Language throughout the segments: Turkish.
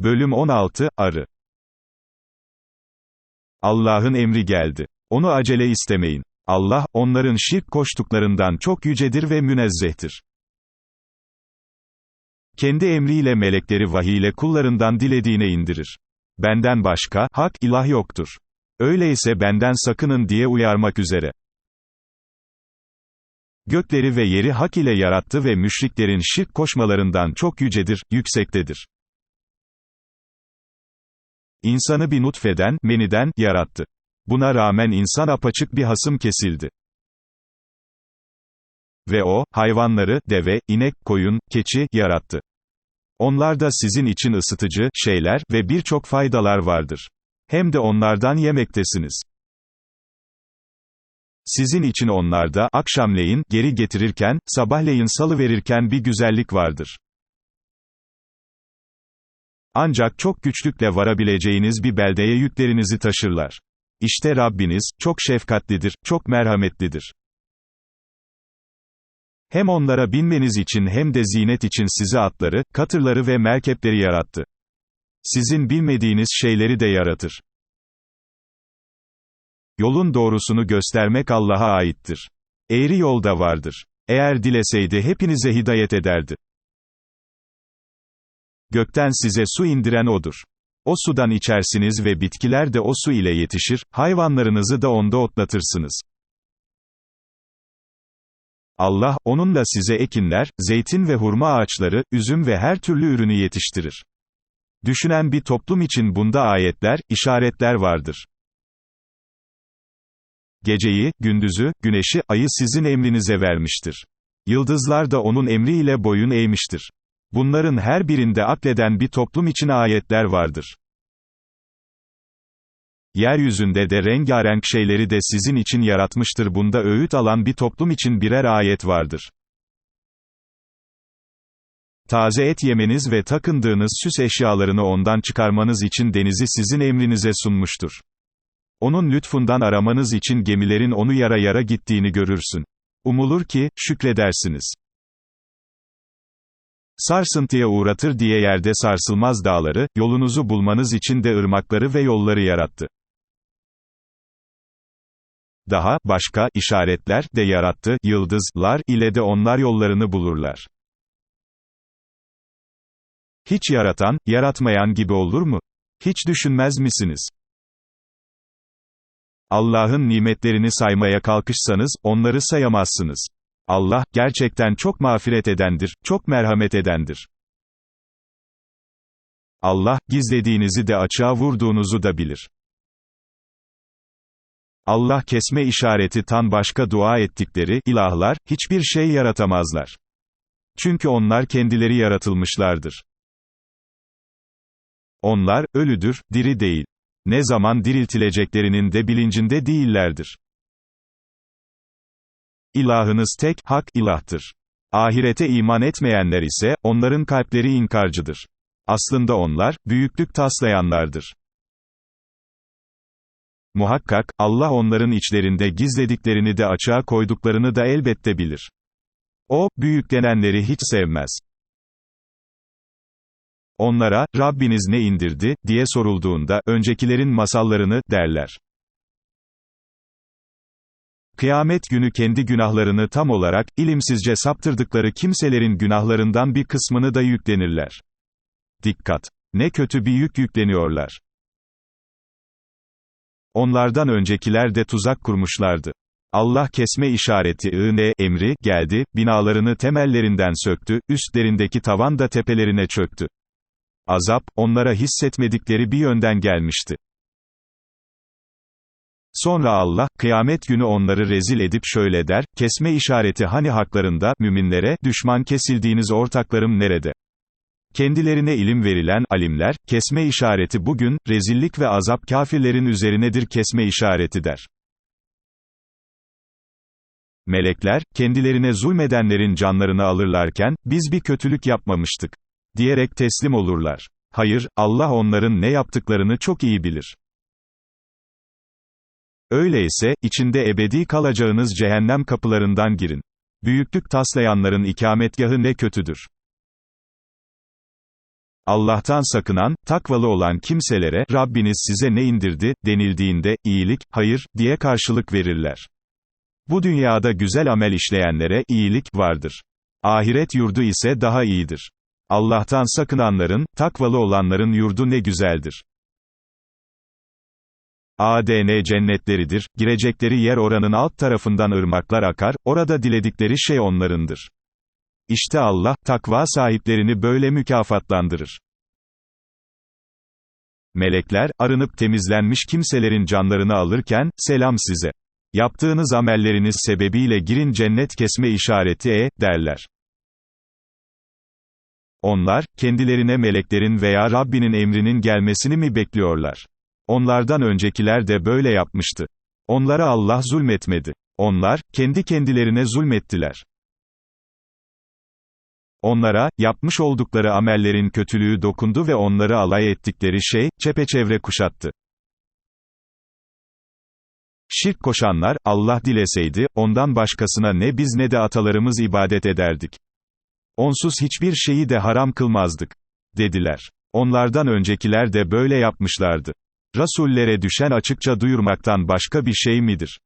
Bölüm 16, Arı Allah'ın emri geldi. Onu acele istemeyin. Allah, onların şirk koştuklarından çok yücedir ve münezzehtir. Kendi emriyle melekleri vahiyle kullarından dilediğine indirir. Benden başka, hak, ilah yoktur. Öyleyse benden sakının diye uyarmak üzere. Gökleri ve yeri hak ile yarattı ve müşriklerin şirk koşmalarından çok yücedir, yüksektedir. İnsanı bir nutfeden, meniden, yarattı. Buna rağmen insan apaçık bir hasım kesildi. Ve o, hayvanları, deve, inek, koyun, keçi, yarattı. Onlarda sizin için ısıtıcı, şeyler ve birçok faydalar vardır. Hem de onlardan yemektesiniz. Sizin için onlarda, akşamleyin, geri getirirken, sabahleyin salı verirken bir güzellik vardır. Ancak çok güçlükle varabileceğiniz bir beldeye yüklerinizi taşırlar. İşte Rabbiniz, çok şefkatlidir, çok merhametlidir. Hem onlara binmeniz için hem de zinet için size atları, katırları ve merkepleri yarattı. Sizin bilmediğiniz şeyleri de yaratır. Yolun doğrusunu göstermek Allah'a aittir. Eğri yolda vardır. Eğer dileseydi hepinize hidayet ederdi. Gökten size su indiren O'dur. O sudan içersiniz ve bitkiler de o su ile yetişir, hayvanlarınızı da onda otlatırsınız. Allah, onunla size ekinler, zeytin ve hurma ağaçları, üzüm ve her türlü ürünü yetiştirir. Düşünen bir toplum için bunda ayetler, işaretler vardır. Geceyi, gündüzü, güneşi, ayı sizin emrinize vermiştir. Yıldızlar da onun emriyle boyun eğmiştir. Bunların her birinde akleden bir toplum için ayetler vardır. Yeryüzünde de rengarenk şeyleri de sizin için yaratmıştır bunda öğüt alan bir toplum için birer ayet vardır. Taze et yemeniz ve takındığınız süs eşyalarını ondan çıkarmanız için denizi sizin emrinize sunmuştur. Onun lütfundan aramanız için gemilerin onu yara yara gittiğini görürsün. Umulur ki, şükredersiniz. Sarsıntıya uğratır diye yerde sarsılmaz dağları, yolunuzu bulmanız için de ırmakları ve yolları yarattı. Daha, başka, işaretler, de yarattı, yıldızlar, ile de onlar yollarını bulurlar. Hiç yaratan, yaratmayan gibi olur mu? Hiç düşünmez misiniz? Allah'ın nimetlerini saymaya kalkışsanız, onları sayamazsınız. Allah, gerçekten çok mağfiret edendir, çok merhamet edendir. Allah, gizlediğinizi de açığa vurduğunuzu da bilir. Allah kesme işareti tan başka dua ettikleri, ilahlar, hiçbir şey yaratamazlar. Çünkü onlar kendileri yaratılmışlardır. Onlar, ölüdür, diri değil. Ne zaman diriltileceklerinin de bilincinde değillerdir. İlahınız tek, hak, ilahtır. Ahirete iman etmeyenler ise, onların kalpleri inkarcıdır. Aslında onlar, büyüklük taslayanlardır. Muhakkak, Allah onların içlerinde gizlediklerini de açığa koyduklarını da elbette bilir. O, büyüklenenleri hiç sevmez. Onlara, Rabbiniz ne indirdi, diye sorulduğunda, öncekilerin masallarını, derler. Kıyamet günü kendi günahlarını tam olarak, ilimsizce saptırdıkları kimselerin günahlarından bir kısmını da yüklenirler. Dikkat! Ne kötü bir yük yükleniyorlar. Onlardan öncekiler de tuzak kurmuşlardı. Allah kesme işareti ığne, emri, geldi, binalarını temellerinden söktü, üstlerindeki tavan da tepelerine çöktü. Azap, onlara hissetmedikleri bir yönden gelmişti. Sonra Allah, kıyamet günü onları rezil edip şöyle der, kesme işareti hani haklarında, müminlere, düşman kesildiğiniz ortaklarım nerede? Kendilerine ilim verilen, alimler, kesme işareti bugün, rezillik ve azap kafirlerin üzerinedir kesme işareti der. Melekler, kendilerine zulmedenlerin canlarını alırlarken, biz bir kötülük yapmamıştık. Diyerek teslim olurlar. Hayır, Allah onların ne yaptıklarını çok iyi bilir. Öyleyse, içinde ebedi kalacağınız cehennem kapılarından girin. Büyüklük taslayanların ikametgahı ne kötüdür. Allah'tan sakınan, takvalı olan kimselere, Rabbiniz size ne indirdi, denildiğinde, iyilik, hayır, diye karşılık verirler. Bu dünyada güzel amel işleyenlere, iyilik, vardır. Ahiret yurdu ise daha iyidir. Allah'tan sakınanların, takvalı olanların yurdu ne güzeldir. ADN cennetleridir, girecekleri yer oranın alt tarafından ırmaklar akar, orada diledikleri şey onlarındır. İşte Allah, takva sahiplerini böyle mükafatlandırır. Melekler, arınıp temizlenmiş kimselerin canlarını alırken, selam size. Yaptığınız amelleriniz sebebiyle girin cennet kesme işareti e, derler. Onlar, kendilerine meleklerin veya Rabbinin emrinin gelmesini mi bekliyorlar? Onlardan öncekiler de böyle yapmıştı. Onlara Allah zulmetmedi. Onlar, kendi kendilerine zulmettiler. Onlara, yapmış oldukları amellerin kötülüğü dokundu ve onları alay ettikleri şey, çepeçevre kuşattı. Şirk koşanlar, Allah dileseydi, ondan başkasına ne biz ne de atalarımız ibadet ederdik. Onsuz hiçbir şeyi de haram kılmazdık. Dediler. Onlardan öncekiler de böyle yapmışlardı. Rasullere düşen açıkça duyurmaktan başka bir şey midir?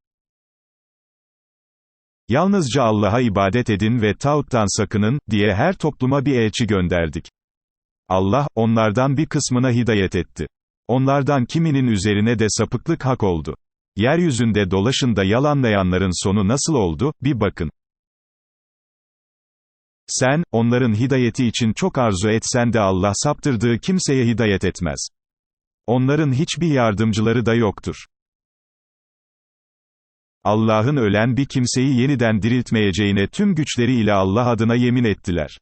Yalnızca Allah'a ibadet edin ve tağuttan sakının, diye her topluma bir elçi gönderdik. Allah, onlardan bir kısmına hidayet etti. Onlardan kiminin üzerine de sapıklık hak oldu. Yeryüzünde dolaşın da yalanlayanların sonu nasıl oldu, bir bakın. Sen, onların hidayeti için çok arzu etsen de Allah saptırdığı kimseye hidayet etmez. Onların hiçbir yardımcıları da yoktur. Allah'ın ölen bir kimseyi yeniden diriltmeyeceğine tüm güçleriyle Allah adına yemin ettiler.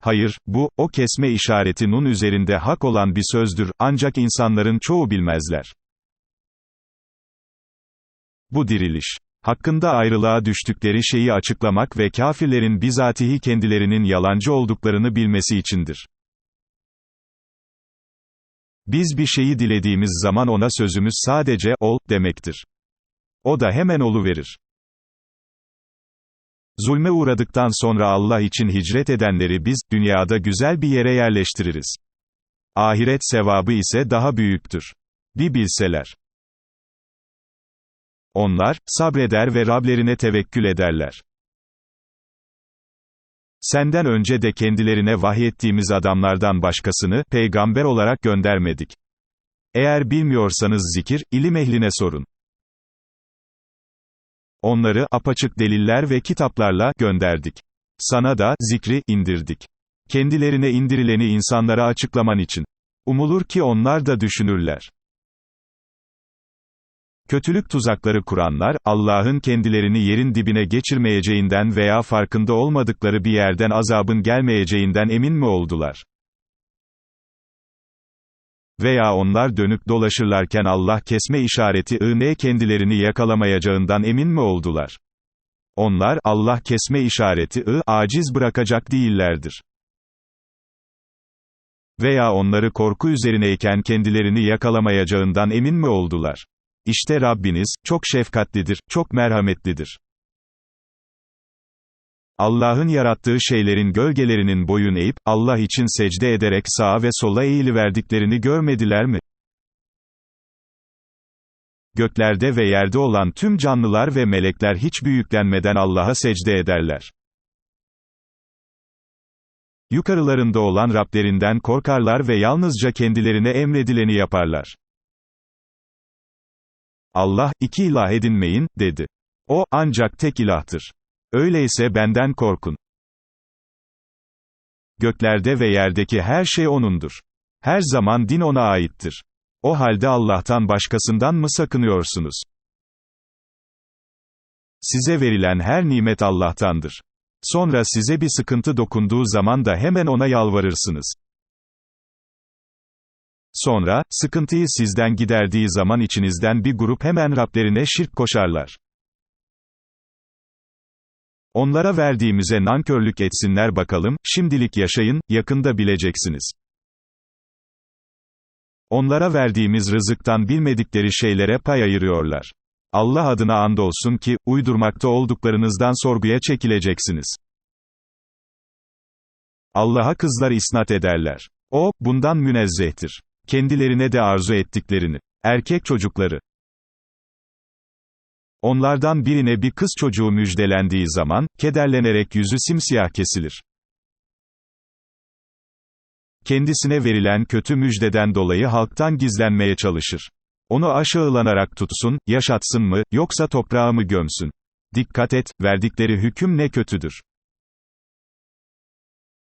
Hayır, bu, o kesme işareti nun üzerinde hak olan bir sözdür, ancak insanların çoğu bilmezler. Bu diriliş, hakkında ayrılığa düştükleri şeyi açıklamak ve kafirlerin bizatihi kendilerinin yalancı olduklarını bilmesi içindir. Biz bir şeyi dilediğimiz zaman ona sözümüz sadece, ol, demektir. O da hemen oluverir. Zulme uğradıktan sonra Allah için hicret edenleri biz, dünyada güzel bir yere yerleştiririz. Ahiret sevabı ise daha büyüktür. Bir bilseler. Onlar, sabreder ve Rablerine tevekkül ederler. Senden önce de kendilerine vahyettiğimiz adamlardan başkasını, peygamber olarak göndermedik. Eğer bilmiyorsanız zikir, ilim ehline sorun. Onları, apaçık deliller ve kitaplarla, gönderdik. Sana da, zikri, indirdik. Kendilerine indirileni insanlara açıklaman için. Umulur ki onlar da düşünürler. Kötülük tuzakları kuranlar, Allah'ın kendilerini yerin dibine geçirmeyeceğinden veya farkında olmadıkları bir yerden azabın gelmeyeceğinden emin mi oldular? Veya onlar dönüp dolaşırlarken Allah kesme işareti ığne kendilerini yakalamayacağından emin mi oldular? Onlar, Allah kesme işareti ı, aciz bırakacak değillerdir. Veya onları korku üzerineyken kendilerini yakalamayacağından emin mi oldular? İşte Rabbiniz, çok şefkatlidir, çok merhametlidir. Allah'ın yarattığı şeylerin gölgelerinin boyun eğip, Allah için secde ederek sağa ve sola eğiliverdiklerini görmediler mi? Göklerde ve yerde olan tüm canlılar ve melekler hiç büyüklenmeden Allah'a secde ederler. Yukarılarında olan Rablerinden korkarlar ve yalnızca kendilerine emredileni yaparlar. Allah, iki ilah edinmeyin, dedi. O, ancak tek ilahtır. Öyleyse benden korkun. Göklerde ve yerdeki her şey O'nundur. Her zaman din O'na aittir. O halde Allah'tan başkasından mı sakınıyorsunuz? Size verilen her nimet Allah'tandır. Sonra size bir sıkıntı dokunduğu zaman da hemen O'na yalvarırsınız. Sonra, sıkıntıyı sizden giderdiği zaman içinizden bir grup hemen Rablerine şirk koşarlar. Onlara verdiğimize nankörlük etsinler bakalım, şimdilik yaşayın, yakında bileceksiniz. Onlara verdiğimiz rızıktan bilmedikleri şeylere pay ayırıyorlar. Allah adına andolsun ki, uydurmakta olduklarınızdan sorguya çekileceksiniz. Allah'a kızlar isnat ederler. O, bundan münezzehtir. Kendilerine de arzu ettiklerini. Erkek çocukları. Onlardan birine bir kız çocuğu müjdelendiği zaman, kederlenerek yüzü simsiyah kesilir. Kendisine verilen kötü müjdeden dolayı halktan gizlenmeye çalışır. Onu aşağılanarak tutsun, yaşatsın mı, yoksa toprağı mı gömsün? Dikkat et, verdikleri hüküm ne kötüdür.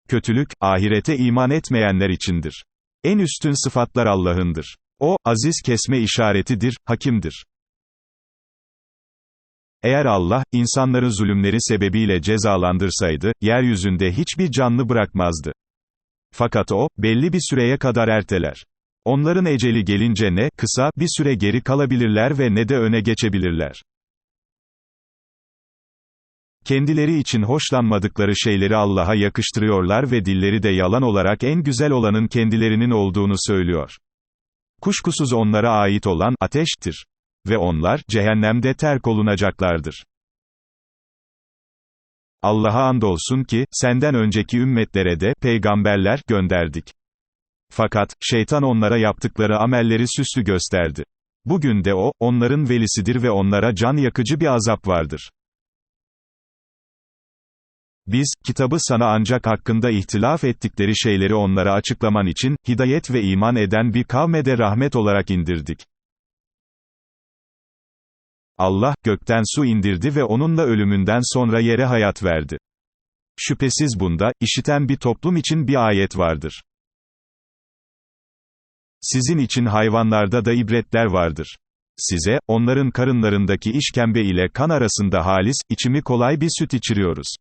Kötülük, ahirete iman etmeyenler içindir. En üstün sıfatlar Allah'ındır. O, aziz kesme işaretidir, hakimdir. Eğer Allah, insanları zulümleri sebebiyle cezalandırsaydı, yeryüzünde hiçbir canlı bırakmazdı. Fakat o, belli bir süreye kadar erteler. Onların eceli gelince ne, kısa, bir süre geri kalabilirler ve ne de öne geçebilirler. Kendileri için hoşlanmadıkları şeyleri Allah'a yakıştırıyorlar ve dilleri de yalan olarak en güzel olanın kendilerinin olduğunu söylüyor. Kuşkusuz onlara ait olan, ateştir. Ve onlar, cehennemde terk olunacaklardır. Allah'a andolsun ki, senden önceki ümmetlere de, peygamberler, gönderdik. Fakat, şeytan onlara yaptıkları amelleri süslü gösterdi. Bugün de o, onların velisidir ve onlara can yakıcı bir azap vardır. Biz, kitabı sana ancak hakkında ihtilaf ettikleri şeyleri onlara açıklaman için, hidayet ve iman eden bir kavme de rahmet olarak indirdik. Allah, gökten su indirdi ve onunla ölümünden sonra yere hayat verdi. Şüphesiz bunda, işiten bir toplum için bir ayet vardır. Sizin için hayvanlarda da ibretler vardır. Size, onların karınlarındaki işkembe ile kan arasında halis, içimi kolay bir süt içiriyoruz.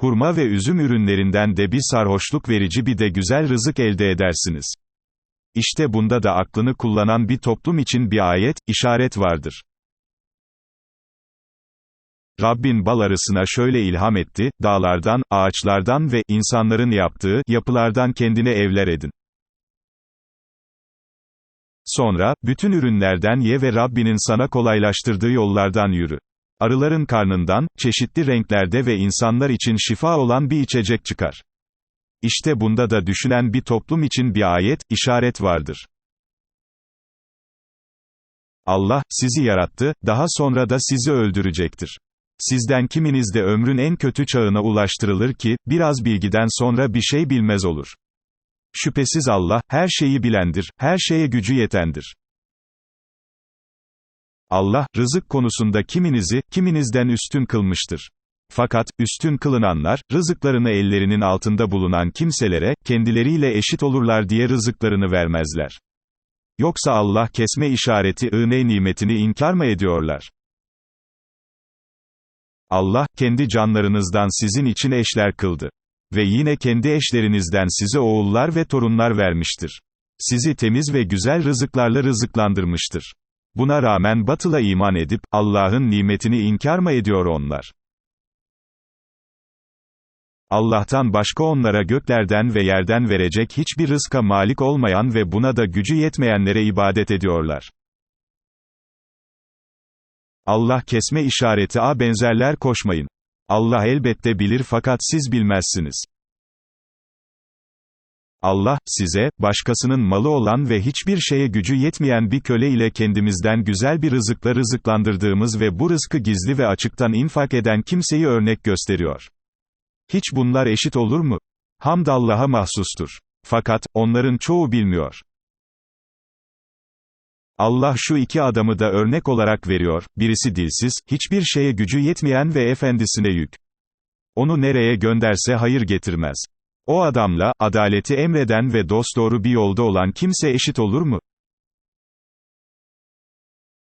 Hurma ve üzüm ürünlerinden de bir sarhoşluk verici bir de güzel rızık elde edersiniz. İşte bunda da aklını kullanan bir toplum için bir ayet, işaret vardır. Rabbin bal arısına şöyle ilham etti, dağlardan, ağaçlardan ve insanların yaptığı yapılardan kendine evler edin. Sonra, bütün ürünlerden ye ve Rabbinin sana kolaylaştırdığı yollardan yürü. Arıların karnından, çeşitli renklerde ve insanlar için şifa olan bir içecek çıkar. İşte bunda da düşünen bir toplum için bir ayet, işaret vardır. Allah, sizi yarattı, daha sonra da sizi öldürecektir. Sizden kiminiz de ömrün en kötü çağına ulaştırılır ki, biraz bilgiden sonra bir şey bilmez olur. Şüphesiz Allah, her şeyi bilendir, her şeye gücü yetendir. Allah, rızık konusunda kiminizi, kiminizden üstün kılmıştır. Fakat, üstün kılınanlar, rızıklarını ellerinin altında bulunan kimselere, kendileriyle eşit olurlar diye rızıklarını vermezler. Yoksa Allah kesme işareti ığne nimetini inkar mı ediyorlar? Allah, kendi canlarınızdan sizin için eşler kıldı. Ve yine kendi eşlerinizden size oğullar ve torunlar vermiştir. Sizi temiz ve güzel rızıklarla rızıklandırmıştır. Buna rağmen batıla iman edip, Allah'ın nimetini inkar mı ediyor onlar? Allah'tan başka onlara göklerden ve yerden verecek hiçbir rızka malik olmayan ve buna da gücü yetmeyenlere ibadet ediyorlar. Allah kesme işareti a benzerler koşmayın. Allah elbette bilir fakat siz bilmezsiniz. Allah, size, başkasının malı olan ve hiçbir şeye gücü yetmeyen bir köle ile kendimizden güzel bir rızıkla rızıklandırdığımız ve bu rızkı gizli ve açıktan infak eden kimseyi örnek gösteriyor. Hiç bunlar eşit olur mu? Hamd Allah'a mahsustur. Fakat, onların çoğu bilmiyor. Allah şu iki adamı da örnek olarak veriyor, birisi dilsiz, hiçbir şeye gücü yetmeyen ve efendisine yük. Onu nereye gönderse hayır getirmez. O adamla, adaleti emreden ve dosdoğru bir yolda olan kimse eşit olur mu?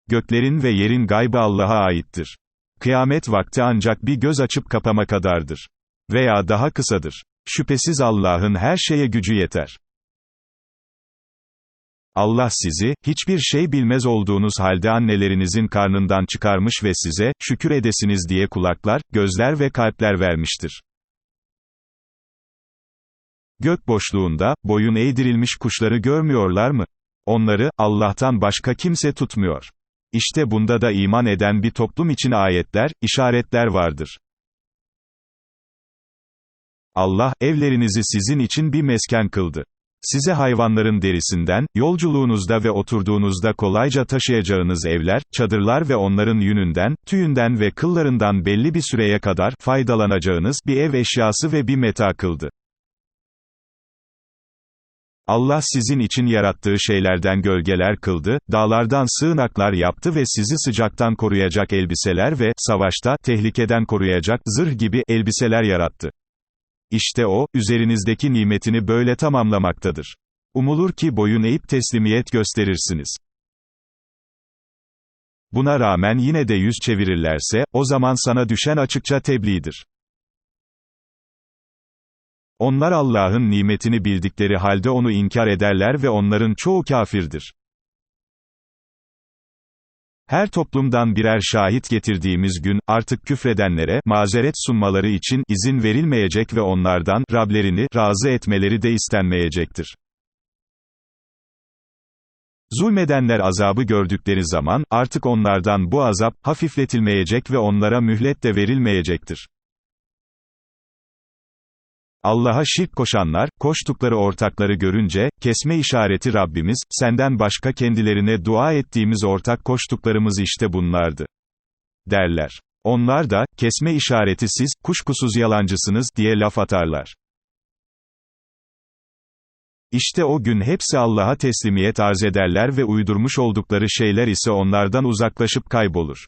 Göklerin ve yerin gaybı Allah'a aittir. Kıyamet vakti ancak bir göz açıp kapama kadardır. Veya daha kısadır. Şüphesiz Allah'ın her şeye gücü yeter. Allah sizi, hiçbir şey bilmez olduğunuz halde annelerinizin karnından çıkarmış ve size, şükür edesiniz diye kulaklar, gözler ve kalpler vermiştir. Gök boşluğunda, boyun eğdirilmiş kuşları görmüyorlar mı? Onları, Allah'tan başka kimse tutmuyor. İşte bunda da iman eden bir toplum için ayetler, işaretler vardır. Allah, evlerinizi sizin için bir mesken kıldı. Size hayvanların derisinden, yolculuğunuzda ve oturduğunuzda kolayca taşıyacağınız evler, çadırlar ve onların yününden, tüyünden ve kıllarından belli bir süreye kadar, faydalanacağınız, bir ev eşyası ve bir meta kıldı. Allah sizin için yarattığı şeylerden gölgeler kıldı, dağlardan sığınaklar yaptı ve sizi sıcaktan koruyacak elbiseler ve, savaşta, tehlikeden koruyacak, zırh gibi, elbiseler yarattı. İşte o, üzerinizdeki nimetini böyle tamamlamaktadır. Umulur ki boyun eğip teslimiyet gösterirsiniz. Buna rağmen yine de yüz çevirirlerse, o zaman sana düşen açıkça tebliğdir. Onlar Allah'ın nimetini bildikleri halde onu inkar ederler ve onların çoğu kafirdir. Her toplumdan birer şahit getirdiğimiz gün, artık küfredenlere, mazeret sunmaları için, izin verilmeyecek ve onlardan, Rablerini, razı etmeleri de istenmeyecektir. Zulmedenler azabı gördükleri zaman, artık onlardan bu azap, hafifletilmeyecek ve onlara mühlet de verilmeyecektir. Allah'a şirk koşanlar, koştukları ortakları görünce, kesme işareti Rabbimiz, senden başka kendilerine dua ettiğimiz ortak koştuklarımız işte bunlardı. Derler. Onlar da, kesme işareti siz, kuşkusuz yalancısınız, diye laf atarlar. İşte o gün hepsi Allah'a teslimiyet arz ederler ve uydurmuş oldukları şeyler ise onlardan uzaklaşıp kaybolur.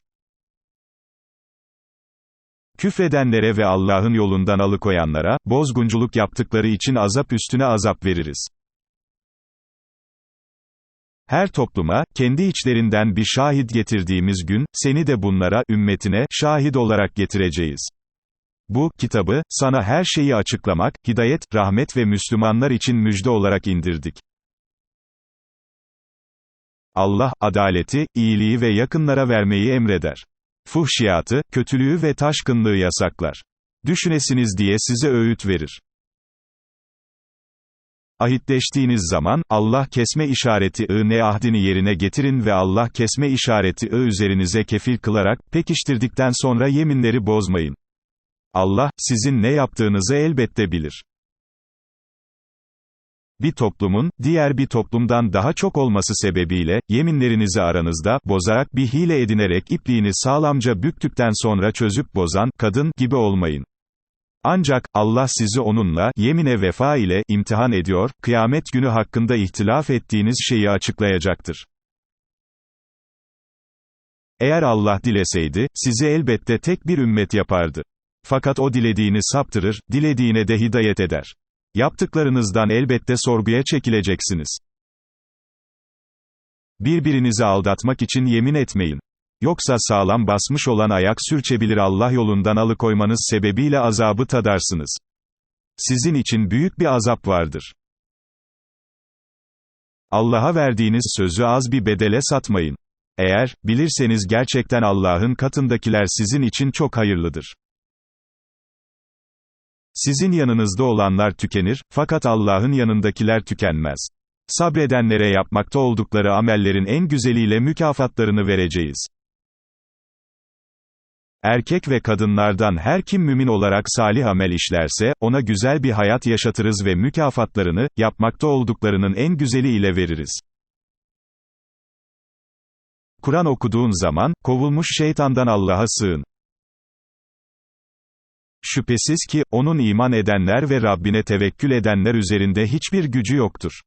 Küfredenlere ve Allah'ın yolundan alıkoyanlara, bozgunculuk yaptıkları için azap üstüne azap veririz. Her topluma, kendi içlerinden bir şahit getirdiğimiz gün, seni de bunlara, ümmetine, şahit olarak getireceğiz. Bu, kitabı, sana her şeyi açıklamak, hidayet, rahmet ve Müslümanlar için müjde olarak indirdik. Allah, adaleti, iyiliği ve yakınlara vermeyi emreder. Fuhşiyatı, kötülüğü ve taşkınlığı yasaklar. Düşünesiniz diye size öğüt verir. Ahitleştiğiniz zaman, Allah kesme işareti ı ne ahdini yerine getirin ve Allah kesme işareti ı üzerinize kefil kılarak, pekiştirdikten sonra yeminleri bozmayın. Allah, sizin ne yaptığınızı elbette bilir. Bir toplumun, diğer bir toplumdan daha çok olması sebebiyle, yeminlerinizi aranızda, bozarak bir hile edinerek ipliğini sağlamca büktükten sonra çözüp bozan, kadın, gibi olmayın. Ancak, Allah sizi onunla, yemine vefa ile, imtihan ediyor, kıyamet günü hakkında ihtilaf ettiğiniz şeyi açıklayacaktır. Eğer Allah dileseydi, sizi elbette tek bir ümmet yapardı. Fakat o dilediğini saptırır, dilediğine de hidayet eder. Yaptıklarınızdan elbette sorguya çekileceksiniz. Birbirinizi aldatmak için yemin etmeyin. Yoksa sağlam basmış olan ayak sürçebilir Allah yolundan alıkoymanız sebebiyle azabı tadarsınız. Sizin için büyük bir azap vardır. Allah'a verdiğiniz sözü az bir bedele satmayın. Eğer, bilirseniz gerçekten Allah'ın katındakiler sizin için çok hayırlıdır. Sizin yanınızda olanlar tükenir, fakat Allah'ın yanındakiler tükenmez. Sabredenlere yapmakta oldukları amellerin en güzeliyle mükafatlarını vereceğiz. Erkek ve kadınlardan her kim mümin olarak salih amel işlerse, ona güzel bir hayat yaşatırız ve mükafatlarını, yapmakta olduklarının en güzeli ile veririz. Kur'an okuduğun zaman, kovulmuş şeytandan Allah'a sığın. Şüphesiz ki, onun iman edenler ve Rabbine tevekkül edenler üzerinde hiçbir gücü yoktur.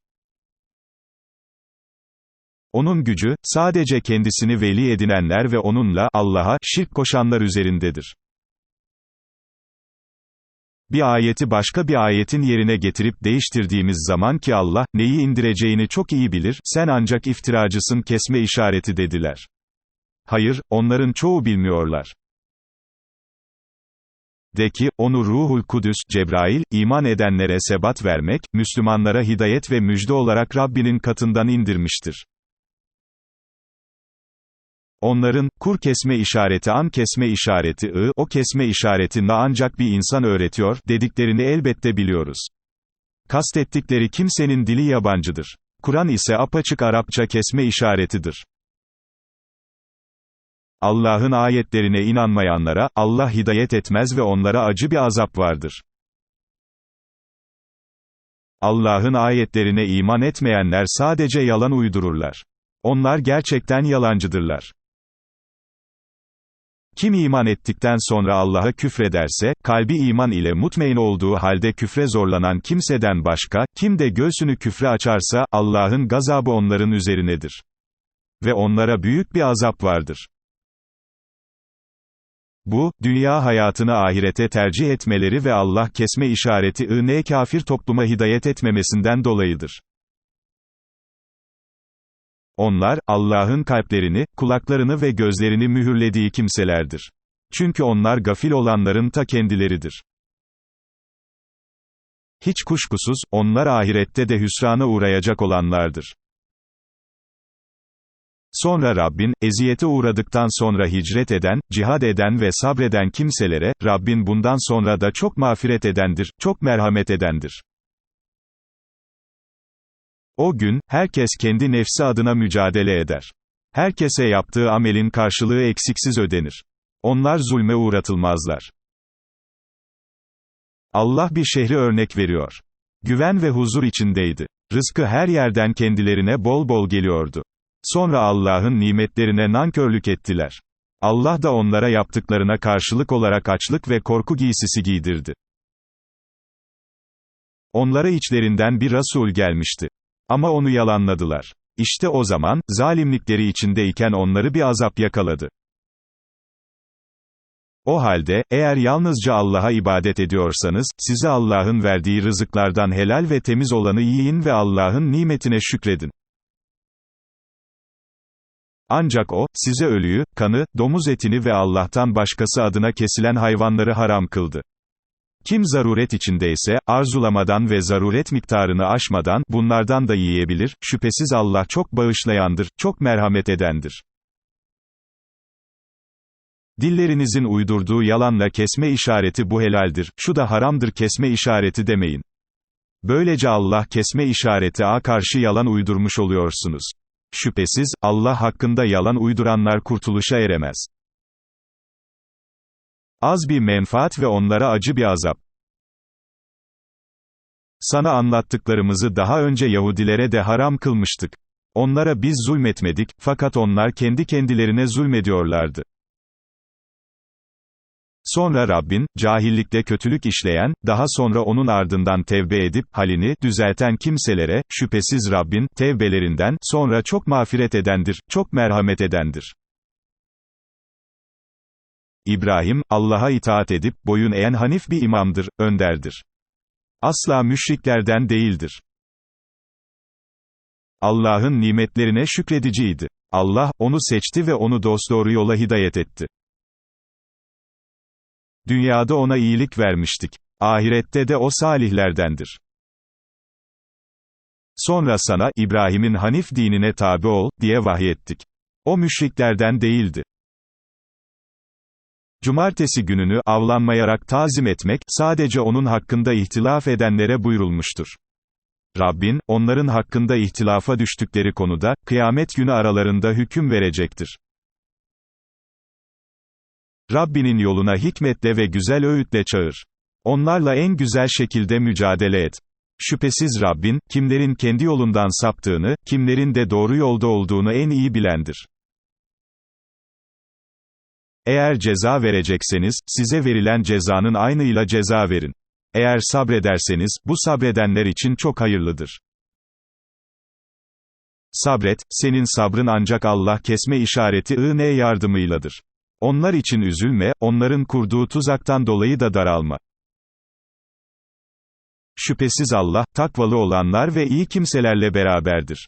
Onun gücü, sadece kendisini veli edinenler ve onunla, Allah'a, şirk koşanlar üzerindedir. Bir ayeti başka bir ayetin yerine getirip değiştirdiğimiz zaman ki Allah, neyi indireceğini çok iyi bilir, sen ancak iftiracısın kesme işareti dediler. Hayır, onların çoğu bilmiyorlar. De ki, onu Ruhul Kudüs, Cebrail, iman edenlere sebat vermek, Müslümanlara hidayet ve müjde olarak Rabbinin katından indirmiştir. Onların, kur kesme işareti an kesme işareti ı, o kesme işareti na ancak bir insan öğretiyor, dediklerini elbette biliyoruz. Kastettikleri kimsenin dili yabancıdır. Kur'an ise apaçık Arapça kesme işaretidir. Allah'ın ayetlerine inanmayanlara, Allah hidayet etmez ve onlara acı bir azap vardır. Allah'ın ayetlerine iman etmeyenler sadece yalan uydururlar. Onlar gerçekten yalancıdırlar. Kim iman ettikten sonra Allah'a küfrederse, kalbi iman ile mutmain olduğu halde küfre zorlanan kimseden başka, kim de göğsünü küfre açarsa, Allah'ın gazabı onların üzerinedir. Ve onlara büyük bir azap vardır. Bu, dünya hayatını ahirete tercih etmeleri ve Allah kesme işareti ı kafir topluma hidayet etmemesinden dolayıdır. Onlar, Allah'ın kalplerini, kulaklarını ve gözlerini mühürlediği kimselerdir. Çünkü onlar gafil olanların ta kendileridir. Hiç kuşkusuz, onlar ahirette de hüsrana uğrayacak olanlardır. Sonra Rabbin, eziyete uğradıktan sonra hicret eden, cihad eden ve sabreden kimselere, Rabbin bundan sonra da çok mağfiret edendir, çok merhamet edendir. O gün, herkes kendi nefsi adına mücadele eder. Herkese yaptığı amelin karşılığı eksiksiz ödenir. Onlar zulme uğratılmazlar. Allah bir şehri örnek veriyor. Güven ve huzur içindeydi. Rızkı her yerden kendilerine bol bol geliyordu. Sonra Allah'ın nimetlerine nankörlük ettiler. Allah da onlara yaptıklarına karşılık olarak açlık ve korku giysisi giydirdi. Onlara içlerinden bir Resul gelmişti. Ama onu yalanladılar. İşte o zaman, zalimlikleri içindeyken onları bir azap yakaladı. O halde, eğer yalnızca Allah'a ibadet ediyorsanız, size Allah'ın verdiği rızıklardan helal ve temiz olanı yiyin ve Allah'ın nimetine şükredin. Ancak o, size ölüyü, kanı, domuz etini ve Allah'tan başkası adına kesilen hayvanları haram kıldı. Kim zaruret içindeyse, arzulamadan ve zaruret miktarını aşmadan, bunlardan da yiyebilir, şüphesiz Allah çok bağışlayandır, çok merhamet edendir. Dillerinizin uydurduğu yalanla kesme işareti bu helaldir, şu da haramdır kesme işareti demeyin. Böylece Allah kesme işareti a karşı yalan uydurmuş oluyorsunuz. Şüphesiz, Allah hakkında yalan uyduranlar kurtuluşa eremez. Az bir menfaat ve onlara acı bir azap. Sana anlattıklarımızı daha önce Yahudilere de haram kılmıştık. Onlara biz zulmetmedik, fakat onlar kendi kendilerine zulmediyorlardı. Sonra Rabbin, cahillikte kötülük işleyen, daha sonra onun ardından tevbe edip, halini, düzelten kimselere, şüphesiz Rabbin, tevbelerinden, sonra çok mağfiret edendir, çok merhamet edendir. İbrahim, Allah'a itaat edip, boyun eğen hanif bir imamdır, önderdir. Asla müşriklerden değildir. Allah'ın nimetlerine şükrediciydi. Allah, onu seçti ve onu dosdoğru yola hidayet etti. Dünyada ona iyilik vermiştik. Ahirette de o salihlerdendir. Sonra sana, İbrahim'in Hanif dinine tabi ol, diye vahyettik. O müşriklerden değildi. Cumartesi gününü, avlanmayarak tazim etmek, sadece onun hakkında ihtilaf edenlere buyurulmuştur. Rabbin, onların hakkında ihtilafa düştükleri konuda, kıyamet günü aralarında hüküm verecektir. Rabbinin yoluna hikmetle ve güzel öğütle çağır. Onlarla en güzel şekilde mücadele et. Şüphesiz Rabbin, kimlerin kendi yolundan saptığını, kimlerin de doğru yolda olduğunu en iyi bilendir. Eğer ceza verecekseniz, size verilen cezanın aynıyla ceza verin. Eğer sabrederseniz, bu sabredenler için çok hayırlıdır. Sabret, senin sabrın ancak Allah kesme işareti ı yardımıyladır. Onlar için üzülme, onların kurduğu tuzaktan dolayı da daralma. Şüphesiz Allah, takvalı olanlar ve iyi kimselerle beraberdir.